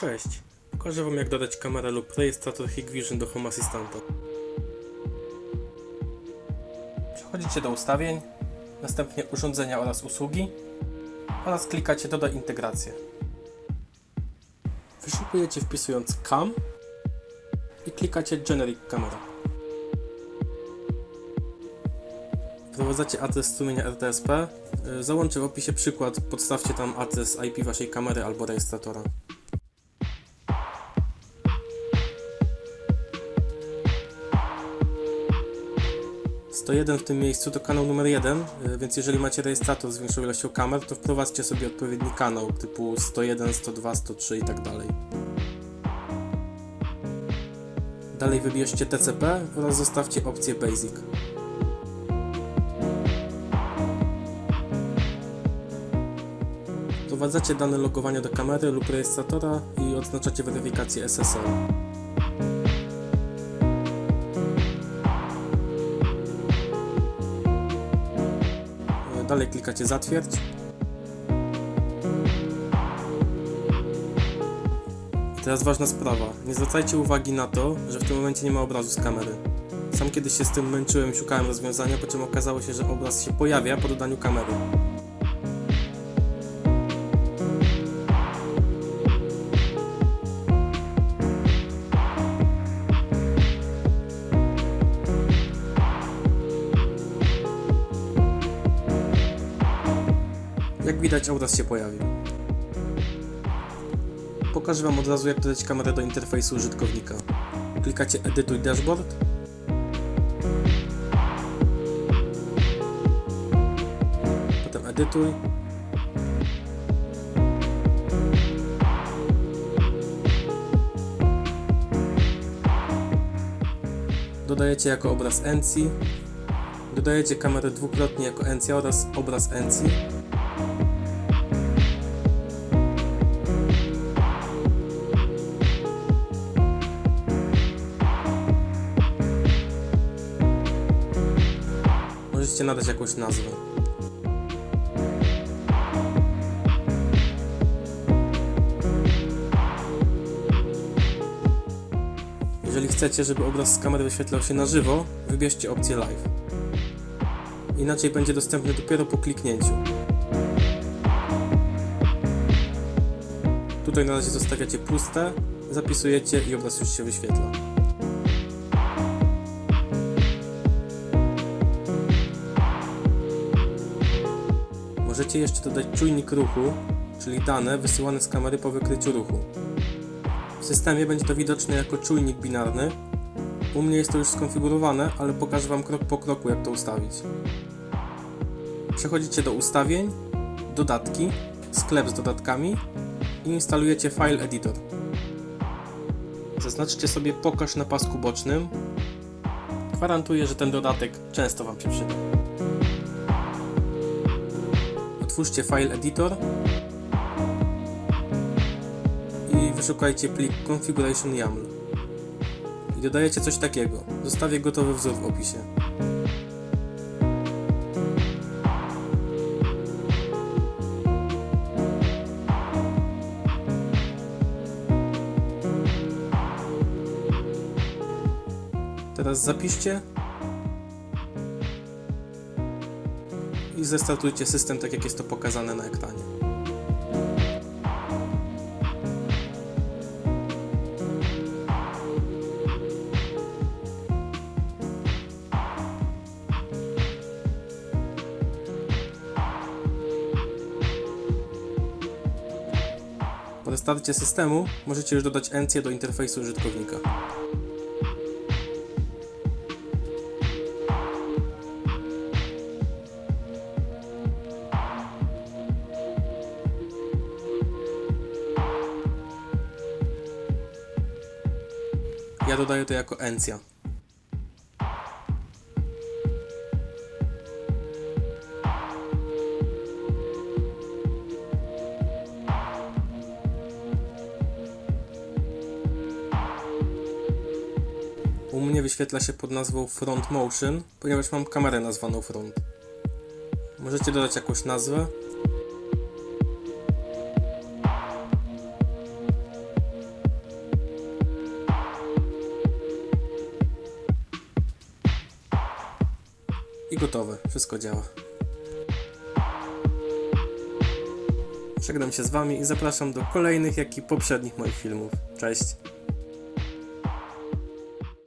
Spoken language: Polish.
Cześć, pokażę Wam jak dodać kamerę lub rejestrator Hikvision do Home Assistanta. Przechodzicie do ustawień, następnie urządzenia oraz usługi oraz klikacie dodaj integrację. Wyszukujecie wpisując CAM i klikacie Generic Camera. Wprowadzacie adres strumienia RTSP. Załączę w opisie przykład, podstawcie tam adres IP Waszej kamery albo rejestratora. 101 w tym miejscu to kanał numer 1, y, więc jeżeli macie rejestrator z większą ilością kamer, to wprowadźcie sobie odpowiedni kanał typu 101, 102, 103 i tak dalej. Dalej wybierzcie TCP oraz zostawcie opcję Basic. Wprowadzacie dane logowania do kamery lub rejestratora i odznaczacie weryfikację SSL. Dalej klikacie zatwierdź. I teraz ważna sprawa. Nie zwracajcie uwagi na to, że w tym momencie nie ma obrazu z kamery. Sam kiedyś się z tym męczyłem, szukałem rozwiązania, po czym okazało się, że obraz się pojawia po dodaniu kamery. Jak widać, obraz się pojawił. Pokażę Wam od razu, jak dodać kamerę do interfejsu użytkownika. Klikacie Edytuj Dashboard. Potem Edytuj. Dodajecie jako obraz NC. Dodajecie kamerę dwukrotnie jako NC oraz obraz NC. Możecie nadać jakąś nazwę. Jeżeli chcecie, żeby obraz z kamery wyświetlał się na żywo, wybierzcie opcję Live. Inaczej będzie dostępny dopiero po kliknięciu. Tutaj na razie zostawiacie puste, zapisujecie i obraz już się wyświetla. Możecie jeszcze dodać czujnik ruchu, czyli dane wysyłane z kamery po wykryciu ruchu. W systemie będzie to widoczne jako czujnik binarny. U mnie jest to już skonfigurowane, ale pokażę Wam krok po kroku jak to ustawić. Przechodzicie do ustawień, dodatki, sklep z dodatkami i instalujecie File Editor. Zaznaczcie sobie pokaż na pasku bocznym. Gwarantuję, że ten dodatek często Wam się przyda. Otwórzcie File Editor i wyszukajcie plik Configuration YAML. I dodajecie coś takiego. Zostawię gotowy wzór w opisie. Teraz zapiszcie zestartujcie system tak jak jest to pokazane na ekranie. Po restarcie systemu możecie już dodać encję do interfejsu użytkownika. Ja dodaję to jako encja. U mnie wyświetla się pod nazwą Front Motion, ponieważ mam kamerę nazwaną Front. Możecie dodać jakąś nazwę. I gotowe, wszystko działa. Żegnam się z Wami i zapraszam do kolejnych, jak i poprzednich moich filmów. Cześć!